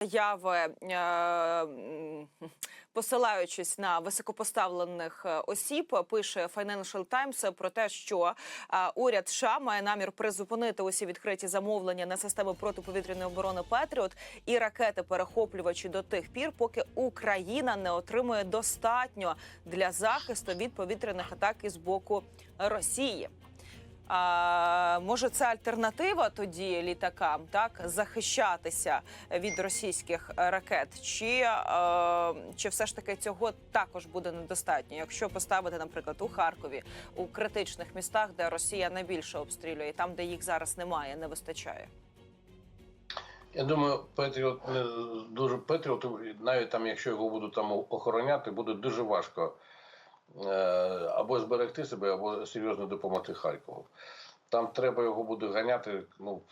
Заяви, е, посилаючись на високопоставлених е, осіб, пише Financial Times про те, що е, уряд США має намір призупинити усі відкриті замовлення на системи протиповітряної оборони Петріот і ракети перехоплювачі до тих пір, поки Україна не отримує достатньо для захисту від повітряних атак із боку Росії. А, може, це альтернатива тоді літакам, так захищатися від російських ракет, чи, е, чи все ж таки цього також буде недостатньо, якщо поставити, наприклад, у Харкові, у критичних містах, де Росія найбільше обстрілює, там, де їх зараз немає, не вистачає. Я думаю, Петріот не дуже Петріот, навіть там, якщо його будуть там охороняти, буде дуже важко або зберегти себе, або серйозно допомогти Харкову. Там треба його буде ганяти. Ну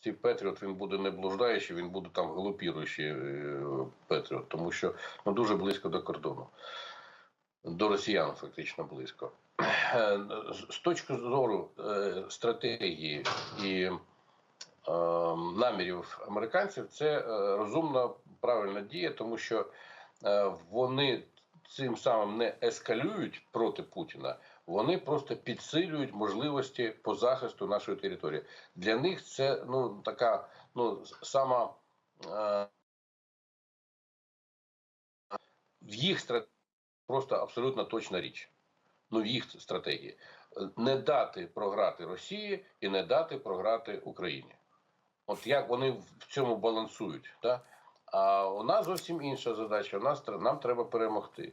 цей Петріот він буде не блуждаючий, він буде там галопіруючий е, Петріот, тому що ну дуже близько до кордону. До росіян фактично близько. Е, З точки зору е, стратегії і е, намірів американців, це е, розумна, правильна дія, тому що е, вони цим самим не ескалюють проти Путіна, вони просто підсилюють можливості по захисту нашої території. Для них це ну така ну сама е, в їх стратегії просто абсолютно точна річ. Ну, в їх стратегії не дати програти Росії і не дати програти Україні. От як вони в цьому балансують, да? А у нас зовсім інша задача. У нас нам треба перемогти.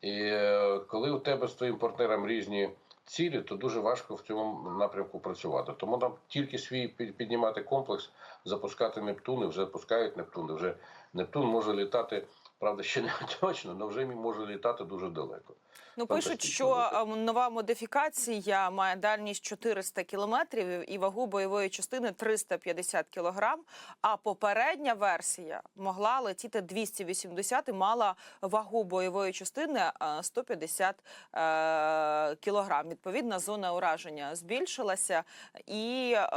І е, коли у тебе з твоїм партнером різні цілі, то дуже важко в цьому напрямку працювати. Тому нам тільки свій піднімати комплекс, запускати Нептуни, вже запускають Нептуни. Вже Нептун може літати, правда, ще не точно, але вже може літати дуже далеко. Ну пишуть, що нова модифікація має дальність 400 кілометрів і вагу бойової частини 350 кілограм. А попередня версія могла летіти 280 і мала вагу бойової частини е, 150 е, кілограм. Відповідно, зона ураження збільшилася, і е,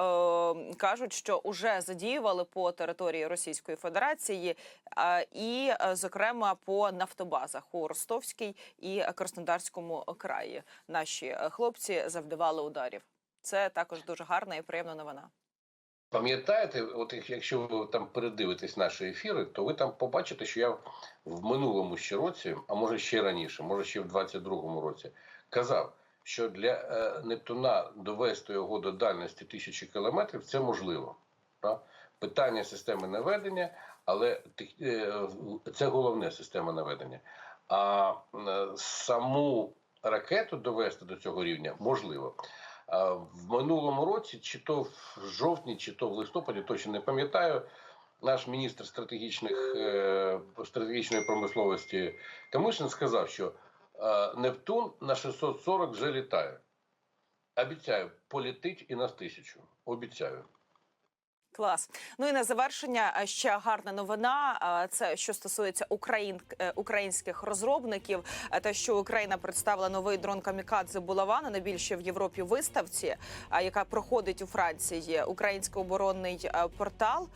кажуть, що вже задіювали по території Російської Федерації, е, і, е, зокрема, по нафтобазах у Ростовській і Краснодарському краї. Наші е, хлопці завдавали ударів. Це також дуже гарна і приємна новина. Пам'ятаєте, от якщо ви там передивитесь наші ефіри, то ви там побачите, що я в минулому ще році, а може ще раніше, може ще в 22-му році, казав, що для е, Нептуна довести його до дальності тисячі кілометрів це можливо. Да? Питання системи наведення, але е, це головне система наведення. А е, саму ракету довести до цього рівня можливо. В минулому році, чи то в жовтні, чи то в листопаді, точно не пам'ятаю. Наш міністр стратегічних е, стратегічної промисловості Камишин сказав, що Нептун на 640 вже літає. Обіцяю, полетить і на тисячу. Обіцяю. Клас. Ну і на завершення е, ще гарна новина. е, Це що стосується україн, е, українських розробників. Те, що Україна представила новий дрон Камікадзе Булава на найбільшій в Європі виставці, яка проходить у Франції. Український оборонний портал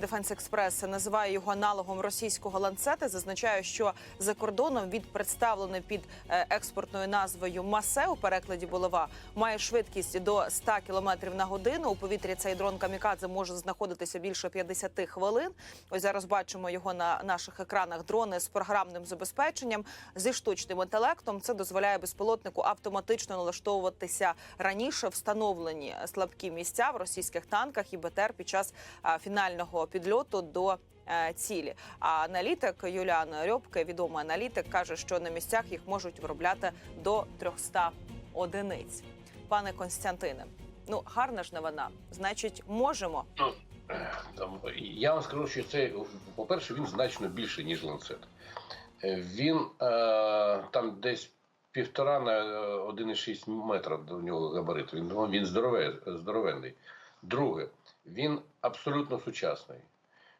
Дефенс Експрес називає його аналогом російського ланцета. Зазначає, що за кордоном від представлений під е, експортною назвою Масе у перекладі Булава має швидкість до 100 км на годину. У повітрі цей дрон Камікадзе може знаходитися більше 50 хвилин. Ось зараз бачимо його на наших екранах. Дрони з програмним забезпеченням зі штучним інтелектом. Це дозволяє безпілотнику автоматично налаштовуватися раніше встановлені слабкі місця в російських танках і БТР під час а, фінального підльоту до. е, Цілі а аналітик Юліан Рьобке, відомий аналітик, каже, що на місцях їх можуть виробляти до 300 одиниць. Пане Константине, ну гарна ж новина. Значить, можемо. Ну, е, я вам скажу, що це, по-перше, він значно більше, ніж ланцет. Е, Він е, там десь півтора на е, 1,6 метра до нього габарит. Він, він здорове, здоровенний. Друге, він абсолютно сучасний.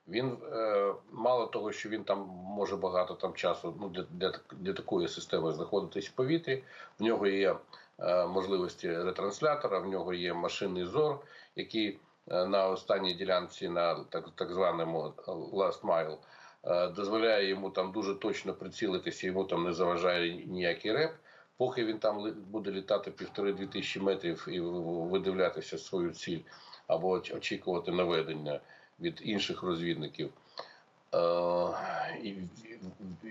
Він е, мало того, що він там може багато там часу ну, для, для, для такої системи знаходитись в повітрі. В нього є е, можливості ретранслятора, в нього є машинний зор, який е, на останній ділянці на так, так званому last mile, е, дозволяє йому там дуже точно прицілитися, йому там не заважає ніякий реп. Поки він там буде літати півтори-дві тисячі метрів і видивлятися свою ціль або очікувати наведення від інших розвідників. Е,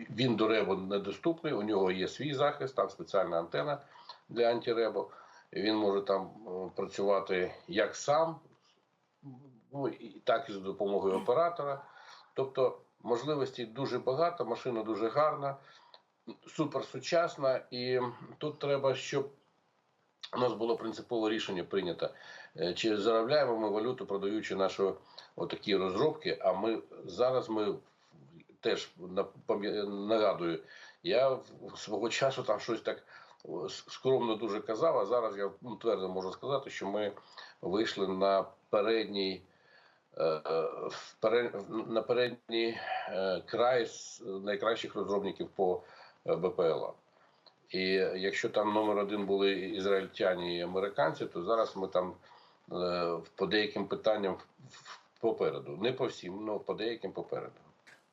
Він до ребу недоступний, у нього є свій захист, там спеціальна антена для антиребу. Він може там е, працювати як сам, ну так і за допомогою оператора. Тобто можливостей дуже багато, машина дуже гарна, суперсучасна, і тут треба, щоб у нас було принципове рішення прийнято. Е, Чи заробляємо ми валюту, продаючи наші отакі розробки, а ми зараз ми теж нагадую, я свого часу там щось так скромно дуже казав, а зараз я ну, твердо можу сказати, що ми вийшли на передній. е, е, На передній край з найкращих розробників по БПЛА. І якщо там номер один були ізраїльтяні і американці, то зараз ми там е, по деяким питанням попереду. Не по всім, але по деяким попереду.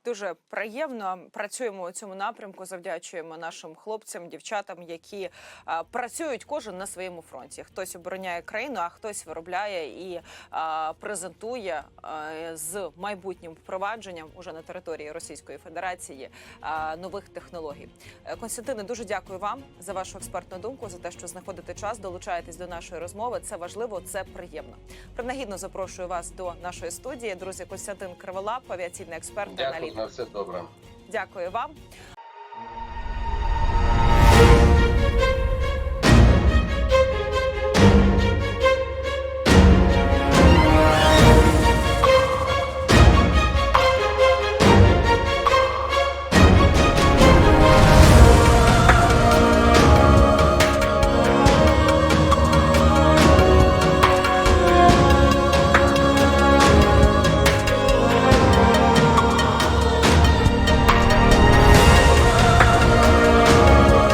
Дуже приємно працюємо у цьому напрямку. Завдячуємо нашим хлопцям, дівчатам, які а, працюють кожен на своєму фронті. Хтось обороняє країну, а хтось виробляє і а, презентує а, з майбутнім впровадженням уже на території Російської Федерації а, нових технологій. Е, Константине, дуже дякую вам за вашу експертну думку, за те, що знаходите час, долучаєтесь до нашої розмови. Це важливо, це приємно. Принагідно запрошую вас до нашої студії. Друзі, Костянтин Криволап, авіаційний експерт аналітик. На все добре. Дякую вам.